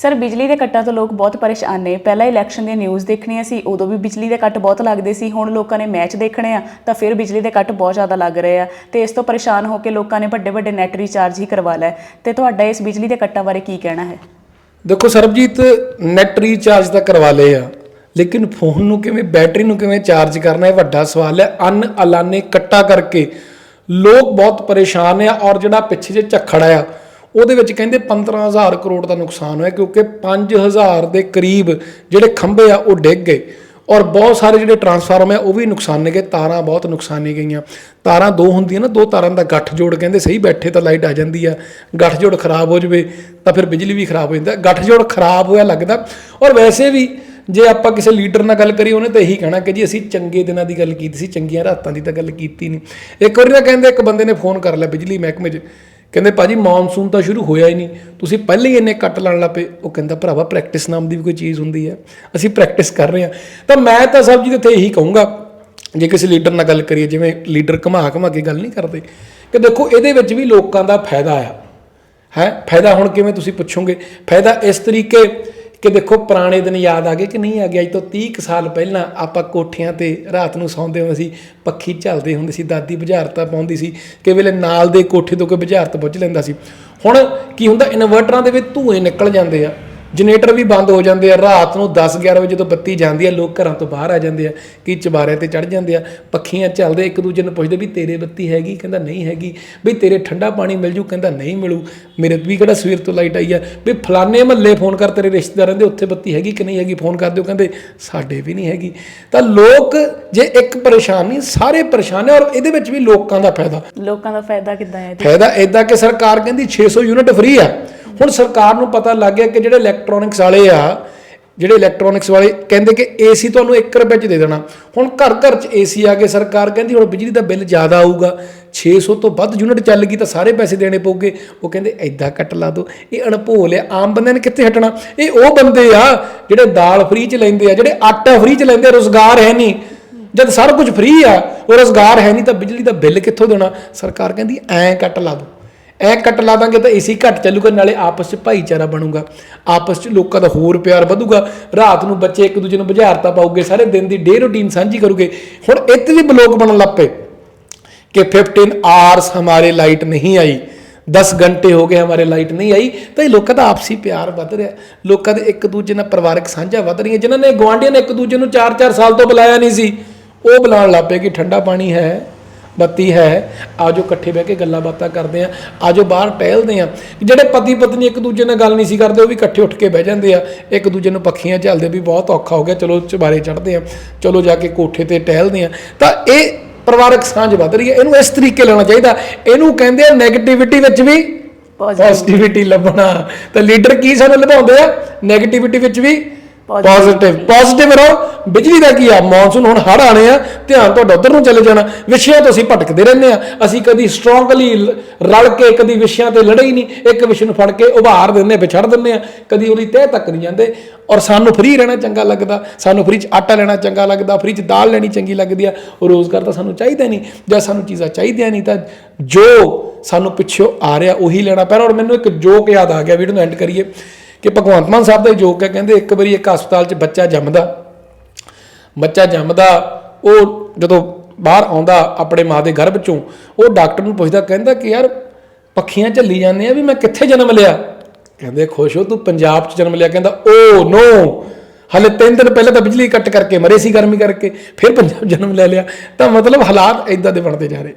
Sir, ਬਿਜਲੀ ਦੇ ਕੱਟਾਂ ਤੋਂ ਲੋਕ ਬਹੁਤ ਪਰੇਸ਼ਾਨ ਨੇ। ਪਹਿਲਾਂ ਇਲੈਕਸ਼ਨ ਦੀਆਂ ਨਿਊਜ਼ ਦੇਖਣੀਆਂ ਸੀ, ਉਦੋਂ ਵੀ ਬਿਜਲੀ ਦੇ ਕੱਟ ਬਹੁਤ ਲੱਗਦੇ ਸੀ। ਹੁਣ ਲੋਕਾਂ ਨੇ ਮੈਚ ਦੇਖਣੇ ਆ, ਤਾਂ ਫਿਰ ਬਿਜਲੀ ਦੇ ਕੱਟ ਬਹੁਤ ਜ਼ਿਆਦਾ ਲੱਗ ਰਹੇ ਆ। ਤੇ ਇਸ ਤੋਂ ਪਰੇਸ਼ਾਨ ਹੋ ਕੇ ਲੋਕਾਂ ਨੇ ਵੱਡੇ ਵੱਡੇ ਨੈਟ ਰੀਚਾਰਜ ਹੀ ਕਰਵਾ ਲਿਆ ਤੇ ਤੁਹਾਡਾ ਇਸ ਬਿਜਲੀ ਦੇ ਕੱਟਾਂ ਬਾਰੇ ਕੀ ਕਹਿਣਾ ਹੈ? ਦੇਖੋ ਸਰਬਜੀਤ ਨੈਟ ਰੀਚਾਰਜ ਤਾਂ ਕਰਵਾ ਲਏ ਆ। ਲੇਕਿਨ ਫੋਨ ਨੂੰ ਕਿਵੇਂ ਬੈਟਰੀ ਨੂੰ ਕਿਵੇਂ ਚਾਰਜ ਕਰਨਾ ਇਹ ਵੱਡਾ ਸਵਾਲ ਹੈ। ਅਨ ਅਲਾਨੇ ਕੱਟਾ ਕਰਕੇ ਲੋਕ ਬਹੁਤ ਪਰੇਸ਼ਾਨ ਆ ਔਰ ਜਿਹੜਾ ਪਿੱਛੇ ਜੇ ਝੱਖੜ ਆ ਉਹਦੇ ਵਿੱਚ ਕਹਿੰਦੇ 15000 ਕਰੋੜ ਦਾ ਨੁਕਸਾਨ ਹੋਇਆ ਕਿਉਂਕਿ 5000 ਦੇ ਕਰੀਬ ਜਿਹੜੇ ਖੰਭੇ ਆ, ਉਹ ਡਿੱਗ ਗਏ। ਔਰ ਬਹੁਤ ਸਾਰੇ ਜਿਹੜੇ ਟਰਾਂਸਫਾਰਮ ਹੈ ਉਹ ਵੀ ਨੁਕਸਾਨੇ ਗਏ। ਤਾਰਾਂ ਬਹੁਤ ਨੁਕਸਾਨੀ ਗਈਆਂ। ਤਾਰਾਂ ਦੋ ਹੁੰਦੀਆਂ ਨਾ, ਦੋ ਤਾਰਾਂ ਦਾ ਗੱਠ ਜੋੜ ਕਹਿੰਦੇ ਸਹੀ ਬੈਠੇ ਤਾਂ ਲਾਈਟ ਆ ਜਾਂਦੀ ਆ। ਗੱਠ ਜੋੜ ਖਰਾਬ ਹੋ ਜਵੇ ਤਾਂ ਫਿਰ ਬਿਜਲੀ ਵੀ ਖਰਾਬ ਹੋ ਜਾਂਦਾ ਗੱਠ ਜੋੜ ਖਰਾਬ ਹੋਇਆ ਲੱਗਦਾ। ਔਰ ਵੈਸੇ ਵੀ ਜੇ ਆਪਾਂ ਕਿਸੇ ਲੀਡਰ ਨਾਲ ਗੱਲ ਕਰੀ ਉਹਨੇ ਤਾਂ ਇਹੀ ਕਹਿਣਾ ਕਿ ਜੀ ਅਸੀਂ ਚੰਗੇ ਦਿਨਾਂ ਦੀ ਗੱਲ ਕੀਤੀ ਸੀ, ਚੰਗੀਆਂ ਰਾਤਾਂ ਦੀ ਤਾਂ ਗੱਲ ਕੀਤੀ ਨਹੀਂ। ਇੱਕ ਵਾਰੀ ਨਾ ਕਹਿੰਦੇ ਇੱਕ ਬੰਦੇ ਨੇ ਫੋਨ ਕਰ ਲਿਆ ਬਿਜਲੀ ਮਹਿਕਮੇ 'ਚ। ਕਹਿੰਦੇ ਭਾਜੀ ਮੌਨਸੂਨ ਤਾਂ ਸ਼ੁਰੂ ਹੋਇਆ ਹੀ ਨਹੀਂ। ਤੁਸੀਂ ਪਹਿਲੇ ਹੀ ਇੰਨੇ ਕੱਟ ਲਾਣ ਲੱਪੇ ਉਹ ਕਹਿੰਦਾ ਭਰਾਵਾ ਪ੍ਰੈਕਟਿਸ ਨਾਮ ਦੀ ਵੀ ਕੋਈ ਚੀਜ਼ ਹੁੰਦੀ ਹੈ। ਅਸੀਂ ਪ੍ਰੈਕਟਿਸ ਕਰ ਰਹੇ ਹਾਂ। ਤਾਂ ਮੈਂ ਤਾਂ ਸਭ ਜੀ ਤੇ ਇਹੀ ਕਹੂੰਗਾ, ਜੇ ਕਿਸੇ ਲੀਡਰ ਨਾਲ ਗੱਲ ਕਰੀਏ, ਜਿਵੇਂ ਲੀਡਰ ਘਮਾ ਘਮਾ ਕੇ ਗੱਲ ਨਹੀਂ ਕਰਦੇ, ਕਿ ਦੇਖੋ ਇਹਦੇ ਵਿੱਚ ਵੀ ਲੋਕਾਂ ਦਾ ਫਾਇਦਾ ਆ। ਹੈ? ਫਾਇਦਾ ਹੁਣ ਕਿਵੇਂ ਤੁਸੀਂ ਪੁੱਛੋਗੇ? ਫਾਇਦਾ ਇਸ ਤਰੀਕੇ ਕਿ ਦੇਖੋ ਪੁਰਾਣੇ ਦਿਨ ਯਾਦ ਆ ਗਏ ਕਿ ਨਹੀਂ ਆ ਗਏ? ਅੱਜ ਤੋਂ 30 ਕੁ ਸਾਲ ਪਹਿਲਾਂ ਆਪਾਂ ਕੋਠਿਆਂ ਤੇ ਰਾਤ ਨੂੰ ਸੌਂਦੇ ਹੁੰਦੇ ਸੀ, ਪੱਖੀ ਝਲਦੇ ਹੁੰਦੇ ਸੀ, ਦਾਦੀ ਬੁਝਾਰਤਾਂ ਪਾਉਂਦੀ ਸੀ ਕਿ ਵੇਲੇ ਨਾਲ ਦੇ ਕੋਠੇ ਤੋਂ ਕੋਈ ਬੁਝਾਰਤ ਬੁੱਝ ਲੈਂਦਾ ਸੀ। ਹੁਣ ਕੀ ਹੁੰਦਾ, ਇਨਵਰਟਰਾਂ ਦੇ ਵਿੱਚ ਧੂਏ ਨਿਕਲ ਜਾਂਦੇ ਆ। ਜਨਰੇਟਰ ਵੀ ਬੰਦ ਹੋ ਜਾਂਦੇ ਆ ਰਾਤ ਨੂੰ 10 11 ਵਜੇ ਜਦੋਂ ਬੱਤੀ ਜਾਂਦੀ ਆ ਲੋਕ ਘਰਾਂ ਤੋਂ ਬਾਹਰ ਆ ਜਾਂਦੇ ਆ ਕੀ ਚਬਾਰਿਆਂ ਤੇ ਚੜ ਜਾਂਦੇ ਆ ਪੱਖੀਆਂ ਚੱਲਦੇ ਇੱਕ ਦੂਜੇ ਨੂੰ ਪੁੱਛਦੇ ਵੀ ਤੇਰੇ ਬੱਤੀ ਹੈਗੀ? ਕਹਿੰਦਾ ਨਹੀਂ ਹੈਗੀ। ਵੀ ਤੇਰੇ ਠੰਡਾ ਪਾਣੀ ਮਿਲ ਜੂ ਕਹਿੰਦਾ ਨਹੀਂ ਮਿਲੂ। ਮੇਰੇ ਵੀ ਕਿਹੜਾ ਸਵੇਰ ਤੋਂ ਲਾਈਟ ਆਈ ਆ। ਵੀ ਫਲਾਣੇ ਮਹੱਲੇ ਫੋਨ ਕਰ ਤੇਰੇ ਰਿਸ਼ਤੇਦਾਰਾਂ ਦੇ ਉੱਥੇ ਬੱਤੀ ਹੈਗੀ ਕਿ ਨਹੀਂ ਹੈਗੀ? ਫੋਨ ਕਰ ਦਿਓ ਕਹਿੰਦੇ ਸਾਡੇ ਵੀ ਨਹੀਂ ਹੈਗੀ। ਤਾਂ ਲੋਕ ਜੇ ਇੱਕ ਪਰੇਸ਼ਾਨ ਨਹੀਂ ਸਾਰੇ ਪਰੇਸ਼ਾਨ ਹੈ ਔਰ ਇਹਦੇ ਵਿੱਚ ਵੀ ਲੋਕਾਂ ਦਾ ਫਾਇਦਾ। ਲੋਕਾਂ ਦਾ ਫਾਇਦਾ ਕਿੱਦਾਂ ਹੈ ਫਾਇਦਾ ਇਦਾਂ ਕਿ ਸਰਕਾਰ ਕਹਿੰਦੀ 600 ਯੂਨਿਟ ਫ੍ਰੀ ਆ। ਹੁਣ ਸਰਕਾਰ ਨੂੰ ਪਤਾ ਲੱਗ ਗਿਆ ਕਿ ਜਿਹੜੇ ਇਲੈਕਟ੍ਰੋਨਿਕਸ ਵਾਲੇ ਆ, ਜਿਹੜੇ ਇਲੈਕਟ੍ਰੋਨਿਕਸ ਵਾਲੇ ਕਹਿੰਦੇ ਕਿ ਏਸੀ ਤੁਹਾਨੂੰ 1 ਰੁਪਏ ਚ ਦੇ ਦੇਣਾ। ਹੁਣ ਘਰ ਘਰ ਚ ਏਸੀ ਆ ਕੇ ਸਰਕਾਰ ਕਹਿੰਦੀ ਹੁਣ ਬਿਜਲੀ ਦਾ ਬਿੱਲ ਜ਼ਿਆਦਾ ਆਊਗਾ। 600 ਤੋਂ ਵੱਧ ਯੂਨਿਟ ਚੱਲ ਗਈ ਤਾਂ ਸਾਰੇ ਪੈਸੇ ਦੇਣੇ ਪਊਗੇ। ਉਹ ਕਹਿੰਦੇ ਐਦਾਂ ਕੱਟ ਲਾ ਦੋ। ਇਹ ਅਣਭੋਲ ਆ। ਆਮ ਬੰਦਿਆਂ ਨੇ ਕਿੱਥੇ ਹਟਣਾ? ਇਹ ਉਹ ਬੰਦੇ ਆ ਜਿਹੜੇ ਦਾਲ ਫ੍ਰੀ ਚ ਲੈਂਦੇ ਆ, ਜਿਹੜੇ ਆਟਾ ਫ੍ਰੀ ਚ ਲੈਂਦੇ ਆ, ਰੋਜ਼ਗਾਰ ਹੈ ਨਹੀਂ। ਜਦ ਸਾਰਾ ਕੁਝ ਫ੍ਰੀ ਆ, ਉਹ ਰੋਜ਼ਗਾਰ ਹੈ ਨਹੀਂ ਤਾਂ ਬਿਜਲੀ ਦਾ ਬਿੱਲ ਕਿੱਥੋਂ ਦੇਣਾ? ਸਰਕਾਰ ਕਹਿੰਦੀ ਐਂ ਕੱਟ ਲਾ ਦੋ। ਇਹ ਕੱਟ ਲਾ ਦਾਂਗੇ ਤਾਂ ਏਸੀ ਘੱਟ ਚੱਲੂਗਾ, ਨਾਲੇ ਆਪਸ 'ਚ ਭਾਈਚਾਰਾ ਬਣੂਗਾ। ਆਪਸ 'ਚ ਲੋਕਾਂ ਦਾ ਹੋਰ ਪਿਆਰ ਵਧੂਗਾ। ਰਾਤ ਨੂੰ ਬੱਚੇ ਇੱਕ ਦੂਜੇ ਨੂੰ ਬੁਝਾਰਤਾ ਪਾਉਗੇ, ਸਾਰੇ ਦਿਨ ਦੀ ਡੇ ਰੂਟੀਨ ਸਾਂਝੀ ਕਰੂਗੇ। ਹੁਣ ਇੱਥੇ ਵੀ ਬਲੌਗ ਬਣਨ ਲੱਪੇ ਕਿ 15 ਆਰਸ ਹਮਾਰੇ ਲਾਈਟ ਨਹੀਂ ਆਈ। 10 ਘੰਟੇ ਹੋ ਗਏ ਹਮਾਰੇ ਲਾਈਟ ਨਹੀਂ ਆਈ। ਤਾਂ ਇਹ ਲੋਕਾਂ ਦਾ ਆਪਸੀ ਪਿਆਰ ਵੱਧ ਰਿਹਾ। ਲੋਕਾਂ ਦੇ ਇੱਕ ਦੂਜੇ ਨਾਲ ਪਰਿਵਾਰਕ ਸਾਂਝਾ ਵੱਧ ਰਹੀ ਹੈ ਜਿਨ੍ਹਾਂ ਨੇ ਗਵਾਂਢੀਆਂ ਨੇ ਇੱਕ ਦੂਜੇ ਨੂੰ 4-4 ਸਾਲ ਤੋਂ ਬੁਲਾਇਆ ਨਹੀਂ ਸੀ। ਉਹ ਬੁਲਾਉਣ ਲੱਪੇ ਕਿ ਠੰਡਾ ਪਾਣੀ ਹੈ। ਬੱਤੀ ਹੈ ਆਜੋ ਇਕੱਠੇ ਬਹਿ ਕੇ ਗੱਲਾਂ ਬਾਤਾਂ ਕਰਦੇ ਆ ਆਜੋ ਬਾਹਰ ਟਹਿਲਦੇ ਆ। ਜਿਹੜੇ ਪਤੀ ਪਤਨੀ ਇੱਕ ਦੂਜੇ ਨਾਲ ਗੱਲ ਨਹੀਂ ਸੀ ਕਰਦੇ ਉਹ ਵੀ ਇਕੱਠੇ ਉੱਠ ਕੇ ਬਹਿ ਜਾਂਦੇ ਆ। ਇੱਕ ਦੂਜੇ ਨੂੰ ਪੱਖੀਆਂ ਝੱਲਦੇ ਵੀ ਬਹੁਤ ਔਖਾ ਹੋ ਗਿਆ ਚਲੋ ਚਬਾਰੇ ਚੜ੍ਹਦੇ ਆ ਚਲੋ ਜਾ ਕੇ ਕੋਠੇ ਤੇ ਟਹਿਲਦੇ ਆ। ਤਾਂ ਇਹ ਪਰਿਵਾਰਕ ਸਾਂਝ ਵੱਧ ਰਹੀ ਹੈ ਇਹਨੂੰ ਇਸ ਤਰੀਕੇ ਲੈਣਾ ਚਾਹੀਦਾ। ਇਹਨੂੰ ਕਹਿੰਦੇ ਆ 네ਗੇਟਿਵਿਟੀ ਵਿੱਚ ਵੀ ਪੋਜ਼ਿਟਿਵਿਟੀ ਲੱਭਣਾ। ਤਾਂ ਲੀਡਰ ਕੀ ਸਾਨੂੰ ਨਿਭਾਉਂਦੇ ਆ? 네ਗੇਟਿਵਿਟੀ ਵਿੱਚ ਵੀ ਪੋਜ਼ਿਟਿਵ ਪੋਜ਼ਿਟਿਵ ਰਹੋ। ਬਿਜਲੀ ਦਾ ਕੀ ਆ? ਮੌਨਸੂਨ ਹੁਣ ਹੜ ਆਣੇ ਆ ਧਿਆਨ ਤੁਹਾਡਾ ਉਧਰ ਨੂੰ ਚਲੇ ਜਾਣਾ। ਵਿਸ਼ਿਆਂ ਤੋਂ ਅਸੀਂ ਭਟਕਦੇ ਰਹਿੰਦੇ ਆ। ਅਸੀਂ ਕਦੀ ਸਟਰੋਂਗਲੀ ਰਲ ਕੇ ਕਦੀ ਵਿਸ਼ਿਆਂ ਤੇ ਲੜੇ ਹੀ ਨਹੀਂ। ਇੱਕ ਵਿਸ਼ੇ ਨੂੰ ਫੜ ਕੇ ਉਭਾਰ ਦਿੰਦੇ ਵਿਛੜ ਦਿੰਦੇ ਆ। ਕਦੀ ਉਹਦੀ ਤਹਿ ਤੱਕ ਨਹੀਂ ਜਾਂਦੇ। ਔਰ ਸਾਨੂੰ ਫ੍ਰੀ ਰਹਿਣਾ ਚੰਗਾ ਲੱਗਦਾ। ਸਾਨੂੰ ਫ੍ਰੀ ਚ ਆਟਾ ਲੈਣਾ ਚੰਗਾ ਲੱਗਦਾ। ਫ੍ਰੀ ਚ ਦਾਲ ਲੈਣੀ ਚੰਗੀ ਲੱਗਦੀ ਆ। ਉਹ ਰੋਜ਼ਗਾਰ ਤਾਂ ਸਾਨੂੰ ਚਾਹੀਦਾ ਨਹੀਂ। ਜਾਂ ਸਾਨੂੰ ਚੀਜ਼ਾਂ ਚਾਹੀਦੀਆਂ ਨਹੀਂ ਤਾਂ ਜੋ ਸਾਨੂੰ ਪਿੱਛੋਂ ਆ ਰਿਹਾ ਉਹੀ ਲੈਣਾ ਪੈਣਾ। ਔਰ ਮੈਨੂੰ ਇੱਕ ਜੋਕ ਯਾਦ ਆ ਗਿਆ ਵੀਡੀਓ ਨੂੰ ਐਂਡ ਕਰੀਏ। ਕਿ ਭਗਵੰਤ ਮਾਨ ਸਾਹਿਬ ਦਾ ਜੋਕ ਹੈ, ਕਹਿੰਦੇ ਇੱਕ ਵਾਰੀ ਇੱਕ ਹਸਪਤਾਲ 'ਚ ਬੱਚਾ ਜੰਮਦਾ ਬੱਚਾ ਜੰਮਦਾ, ਉਹ ਜਦੋਂ ਬਾਹਰ ਆਉਂਦਾ ਆਪਣੇ ਮਾਂ ਦੇ ਗਰਭ ਚੋਂ, ਉਹ ਡਾਕਟਰ ਨੂੰ ਪੁੱਛਦਾ, ਕਹਿੰਦਾ ਕਿ ਯਾਰ ਪੱਖੀਆਂ ਝੱਲੀ ਜਾਂਦੇ ਆ ਵੀ ਮੈਂ ਕਿੱਥੇ ਜਨਮ ਲਿਆ? ਕਹਿੰਦੇ, ਖੁਸ਼ ਹੋ, ਤੂੰ ਪੰਜਾਬ 'ਚ ਜਨਮ ਲਿਆ। ਕਹਿੰਦਾ, ਓ, ਨੋ। ਹਲੇ ਤਿੰਨ ਦਿਨ ਪਹਿਲਾਂ ਤਾਂ ਬਿਜਲੀ ਕੱਟ ਕਰਕੇ ਮਰੇ ਸੀ ਗਰਮੀ ਕਰਕੇ, ਫਿਰ ਪੰਜਾਬ ਜਨਮ ਲੈ ਲਿਆ। ਤਾਂ ਮਤਲਬ ਹਾਲਾਤ ਇਦਾਂ ਦੇ ਬਣਦੇ ਜਾ ਰਹੇ।